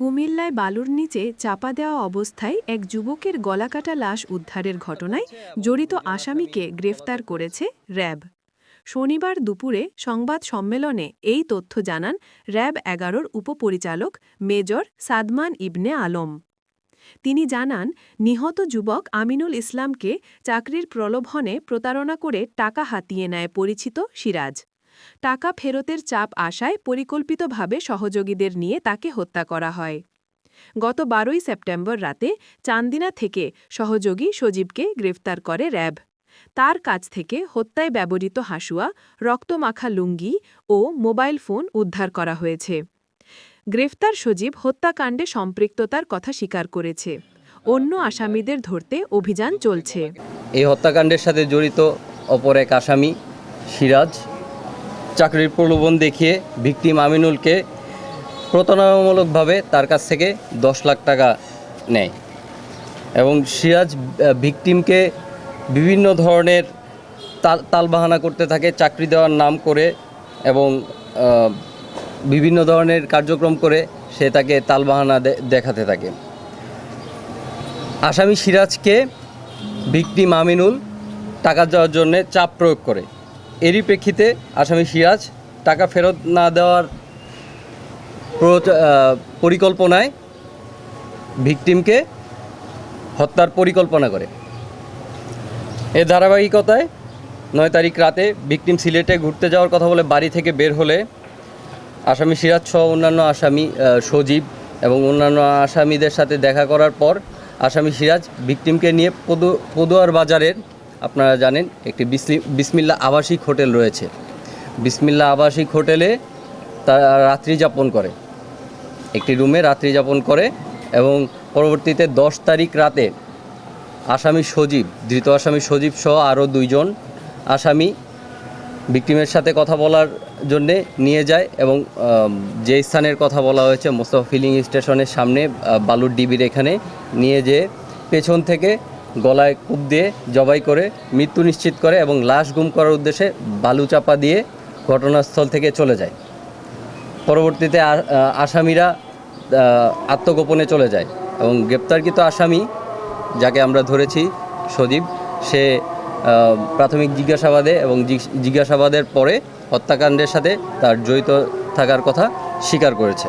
কুমিল্লায় বালুর নিচে চাপা দেওয়া অবস্থায় এক যুবকের গলাকাটা লাশ উদ্ধারের ঘটনায় জড়িত আসামিকে গ্রেফতার করেছে র্যাব। শনিবার দুপুরে সংবাদ সম্মেলনে এই তথ্য জানান র্যাব এগারোর উপপরিচালক মেজর সাদমান ইবনে আলম। তিনি জানান, নিহত যুবক আমিনুল ইসলামকে চাকরির প্রলোভনে প্রতারণা করে টাকা হাতিয়ে নেয় পরিচিত সিরাজ। টাকা ফেরতের চাপ আসায় পরিকল্পিতভাবে সহযোগীদের নিয়ে তাকে হত্যা করা হয়। গত বারোই সেপ্টেম্বর রাতে চান্দিনা থেকে সহযোগী সজীবকে গ্রেফতার করে র্যাব। তার কাছ থেকে হত্যায় ব্যবহৃত হাসুয়া, রক্তমাখা লুঙ্গি ও মোবাইল ফোন উদ্ধার করা হয়েছে। গ্রেফতার সজীব হত্যাকাণ্ডে সম্পৃক্ততার কথা স্বীকার করেছে। অন্য আসামিদের ধরতে অভিযান চলছে। এই হত্যাকাণ্ডের সাথে জড়িত অপর এক আসামি, সিরাজ চাকরির প্রলোভন দেখিয়ে ভিকটিম আমিনুলকে প্রতারণামূলকভাবে তার কাছ থেকে দশ লাখ টাকা নেয়। এবং সিরাজ ভিকটিমকে বিভিন্ন ধরনের তাল, তালবাহানা করতে থাকে, চাকরি দেওয়ার নাম করে এবং বিভিন্ন ধরনের কার্যক্রম করে সে তাকে তালবাহানা দেখাতে থাকে। আসামি সিরাজকে ভিকটিম আমিনুল টাকা দেওয়ার জন্য চাপ প্রয়োগ করে। এরই প্রেক্ষিতে আসামি সিরাজ টাকা ফেরত না দেওয়ার পরিকল্পনায় ভিকটিমকে হত্যার পরিকল্পনা করে। এর ধারাবাহিকতায় নয় তারিখ রাতে ভিকটিম সিলেটে ঘুরতে যাওয়ার কথা বলে বাড়ি থেকে বের হলে আসামি সিরাজ সহ অন্যান্য আসামি সজীব এবং অন্যান্য আসামিদের সাথে দেখা করার পর আসামি সিরাজ ভিকটিমকে নিয়ে পদু পদুয়ার বাজারের আপনারা জানেন, একটি বিসমিল্লা আবাসিক হোটেল রয়েছে। বিসমিল্লা আবাসিক হোটেলে তারা রাত্রি যাপন করে। একটি রুমে রাত্রি যাপন করে এবং পরবর্তীতে দশ তারিখ রাতে আসামি সজীব, ধৃত আসামি সজীব সহ আরও দুইজন আসামি ভিকটিমের সাথে কথা বলার জন্যে নিয়ে যায় এবং যে স্থানের কথা বলা হয়েছে, মোস্তফা ফিলিং স্টেশনের সামনে বালুর ডিবির এখানে নিয়ে যেয়ে পেছন থেকে গলায় কূপ দিয়ে জবাই করে, মৃত্যু নিশ্চিত করে এবং লাশ গুম করার উদ্দেশ্যে বালু চাপা দিয়ে ঘটনাস্থল থেকে চলে যায়। পরবর্তীতে আসামিরা আত্মগোপনে চলে যায় এবং গ্রেপ্তারকৃত আসামি, যাকে আমরা ধরেছি সজীব, সে প্রাথমিক জিজ্ঞাসাবাদে এবং জিজ্ঞাসাবাদের পরে হত্যাকাণ্ডের সাথে তার জড়িত থাকার কথা স্বীকার করেছে।